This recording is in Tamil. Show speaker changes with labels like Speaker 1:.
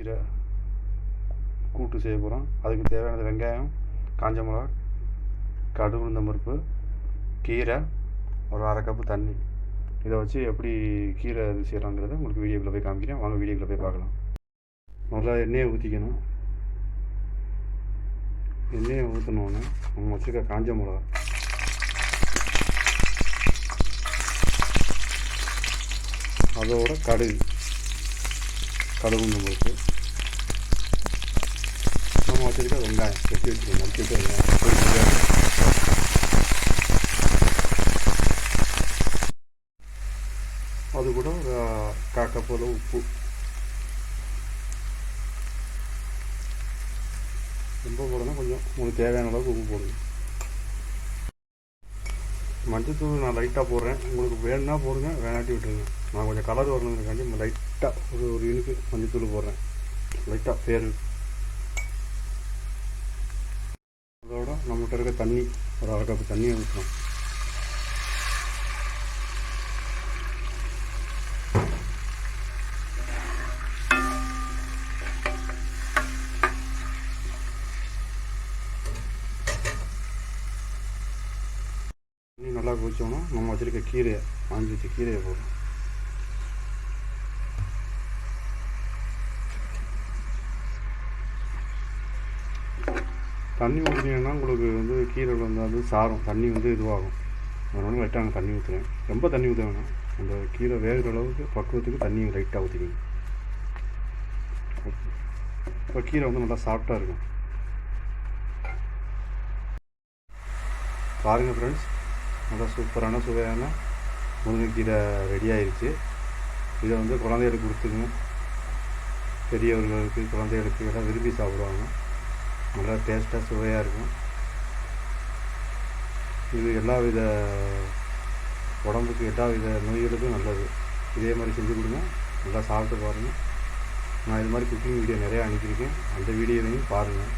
Speaker 1: கீரை கூட்டு செய்ய போகிறோம் அதுக்கு தேவையானது வெங்காயம் காஞ்ச மிளகா கடுகு உளுந்தம் பருப்பு கீரை ஒரு அரை கப்பு தண்ணி. இதை வச்சு எப்படி கீரை இது செய்கிறாங்கிறத உங்களுக்கு வீடியோக்குள்ளே போய் காமிக்கிறேன். வாங்க வீடியோக்குள்ளே போய் பார்க்கலாம். முதல்ல எண்ணெயை ஊற்றிக்கணும் எண்ணெயை ஊற்றினோன்னே நம்ம வச்சுருக்க காஞ்ச மிளகா. அதோட கடுகு. கடுகு உளுந்தம் பருப்பு. நம்ம வச்சுருக்க வெங்காயம் வெட்டி வச்சுருக்கோம் நறுக்கி வெங்காயம் அது கூட ஒரு காக்கப்போல உப்பு ரொம்ப போடணும் கொஞ்சம் உங்களுக்கு தேவையான அளவுக்கு உப்பு போடுங்க மஞ்சத்தூள் நான் லைட்டாக போடுறேன் உங்களுக்கு வேணும்னா போடுங்க வேணாட்டி விட்டுருங்க நான் கொஞ்சம் கலர் வரணுங்கிறக்காண்டி லைட்டாக ஒரு ஒரு இனுக்கு மஞ்சத்தூள் போடுறேன் லைட்டாக பேர் அதோட நம்மகிட்ட இருக்க தண்ணி ஒரு அரை கப்பு தண்ணியை ஊற்றணும் தண்ணி நல்லா கொதிச்சோன்னா நம்ம வச்சுருக்க கீரையை வாங்கி வச்ச கீரையை போடுறோம். தண்ணி ஊற்றினீங்கன்னா உங்களுக்கு வந்து கீரை வந்து அது சாரும். தண்ணி வந்து இதுவாகும். அதனால லைட்டாக நான் தண்ணி ஊற்றுறேன் ரொம்ப தண்ணி ஊற்ற வேணாம். அந்த கீரை வேகிற அளவுக்கு பக்குவத்துக்கு தண்ணி லைட்டாக ஊற்றிக்கிங்க இப்போ கீரை வந்து நல்லா சாஃப்டாக இருக்கும். பாருங்கள் ஃப்ரெண்ட்ஸ் நல்லா சூப்பரான சுவையான முருங்கைக்கீரை ரெடி ஆயிடுச்சு இதை வந்து குழந்தைகளுக்கு கொடுத்துங்க பெரியவர்களுக்கு குழந்தைகளுக்கு எல்லாம் விரும்பி சாப்பிடுவாங்க. நல்லா டேஸ்ட்டாக சுவையாக இருக்கும். இது எல்லா வித உடம்புக்கு எல்லா வித நோய்களுக்கும் நல்லது. இதே மாதிரி செஞ்சு கொடுங்க. நல்லா சாப்பிட்டு பாருங்கள் நான் இது மாதிரி குக்கிங் வீடியோ நிறையா அனுப்பியிருக்கேன். அந்த வீடியோவையும் பாருங்கள்